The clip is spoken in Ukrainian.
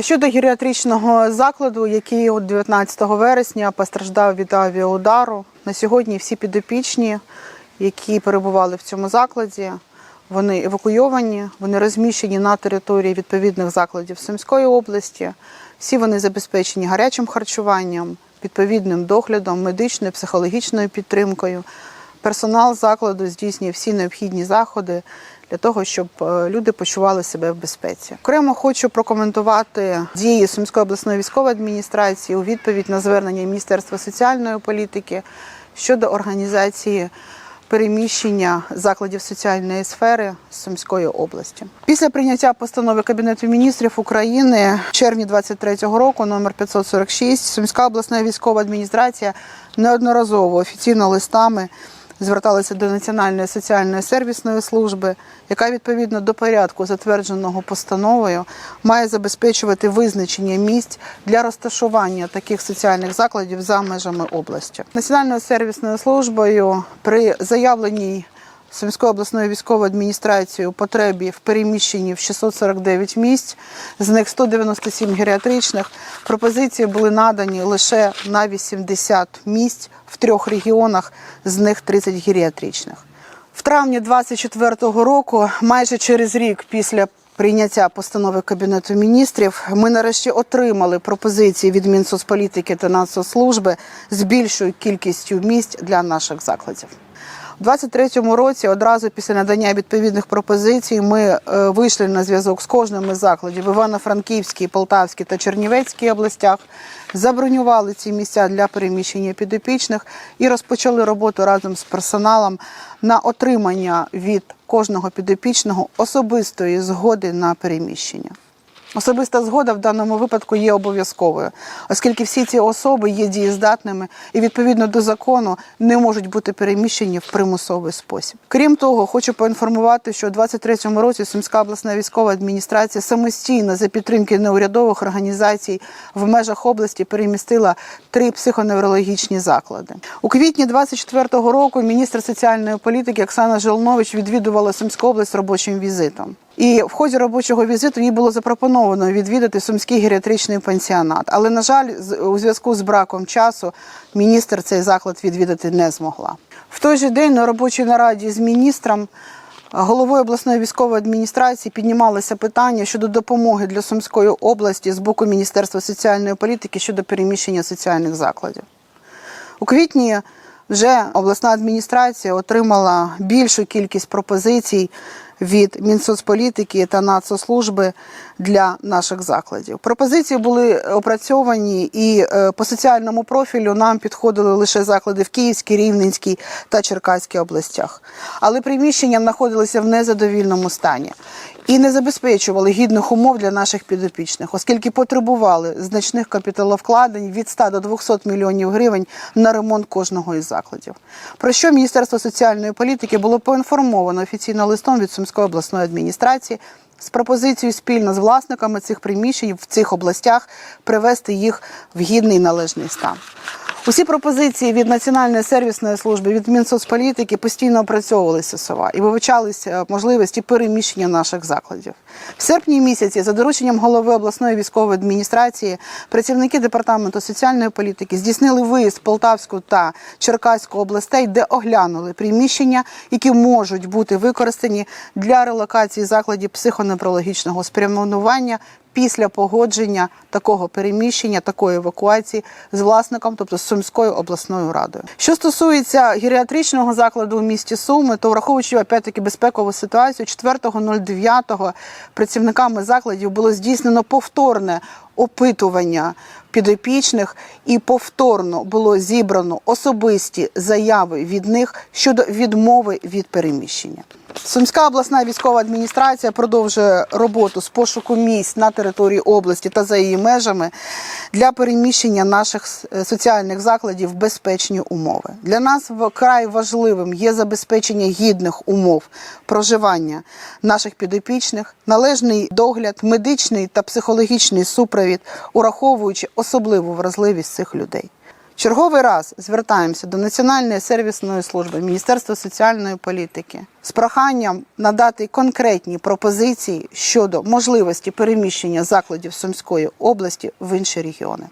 Щодо геріатричного закладу, який от 19 вересня постраждав від авіаудару, на сьогодні всі підопічні, які перебували в цьому закладі, вони евакуйовані, вони розміщені на території відповідних закладів Сумської області. Всі вони забезпечені гарячим харчуванням, відповідним доглядом, медичною, психологічною підтримкою. Персонал закладу здійснює всі необхідні заходи для того, щоб е, люди почували себе в безпеці. Окремо хочу прокоментувати дії Сумської обласної військової адміністрації у відповідь на звернення Міністерства соціальної політики щодо організації переміщення закладів соціальної сфери Сумської області. Після прийняття постанови Кабінету міністрів України в червні 23-го року, номер 546, Сумська обласна військова адміністрація неодноразово офіційно листами зверталися до Національної соціальної сервісної служби, яка відповідно до порядку, затвердженого постановою, має забезпечувати визначення місць для розташування таких соціальних закладів за межами області. Національною сервісною службою при заявленій Сумської обласної військової адміністрації у потребі в переміщенні в 649 місць, з них 197 геріатричних. Пропозиції були надані лише на 80 місць в трьох регіонах, з них 30 геріатричних. В травні 24-го року, майже через рік після прийняття постанови Кабінету міністрів, ми нарешті отримали пропозиції від Мінсоцполітики та Нацслужби з більшою кількістю місць для наших закладів. У 23-му році, одразу після надання відповідних пропозицій, ми е, вийшли на зв'язок з кожним із закладів в Івано-Франківській, Полтавській та Чернівецькій областях, забронювали ці місця для переміщення підопічних і розпочали роботу разом з персоналом на отримання від кожного підопічного особистої згоди на переміщення. Особиста згода в даному випадку є обов'язковою, оскільки всі ці особи є дієздатними і відповідно до закону не можуть бути переміщені в примусовий спосіб. Крім того, хочу поінформувати, що у 23-му році Сумська обласна військова адміністрація самостійно за підтримки неурядових організацій в межах області перемістила три психоневрологічні заклади. У квітні 24-го року міністр соціальної політики Оксана Желнович відвідувала Сумську область робочим візитом. І в ході робочого візиту їй було запропоновано відвідати сумський геріатричний пансіонат. Але, на жаль, у зв'язку з браком часу міністр цей заклад відвідати не змогла. В той же день на робочій нараді з міністром. Головою обласної військової адміністрації піднімалося питання щодо допомоги для Сумської області з боку Міністерства соціальної політики щодо переміщення соціальних закладів. У квітні вже обласна адміністрація отримала більшу кількість пропозицій від Мінсоцполітики та Нацслужби для наших закладів. Пропозиції були опрацьовані і е, по соціальному профілю нам підходили лише заклади в Київській, Рівненській та Черкаській областях. Але приміщення знаходилися в незадовільному стані і не забезпечували гідних умов для наших підопічних, оскільки потребували значних капіталовкладень від 100 до 200 мільйонів гривень на ремонт кожного із закладів. Про що Міністерство соціальної політики було поінформовано офіційно листом від Сумської обласної адміністрації з пропозицією спільно з власниками цих приміщень в цих областях привести їх в гідний належний стан. Усі пропозиції від Національної сервісної служби, від Мінсоцполітики постійно опрацьовувалися сова і вивчалися можливості переміщення наших закладів. В серпні місяці, за дорученням голови обласної військової адміністрації, працівники департаменту соціальної політики здійснили виїзд в Полтавську та Черкаську областей, де оглянули приміщення, які можуть бути використані для релокації закладів психоневрологічного спрямування після погодження такого переміщення, такої евакуації з власником, тобто з Сумською обласною радою. Що стосується геріатричного закладу у місті Суми, то враховуючи опять-таки безпекову ситуацію, 4.09 працівниками закладів було здійснено повторне опитування підопічних і повторно було зібрано особисті заяви від них щодо відмови від переміщення. Сумська обласна військова адміністрація продовжує роботу з пошуку місць на території області та за її межами для переміщення наших е, соціальних закладів в безпечні умови. Для нас вкрай важливим є забезпечення гідних умов проживання наших підопічних, належний догляд, медичний та психологічний супровід, ураховуючи особливу вразливість цих людей. Черговий раз звертаємося до Національної сервісної служби Міністерства соціальної політики з проханням надати конкретні пропозиції щодо можливості переміщення закладів Сумської області в інші регіони.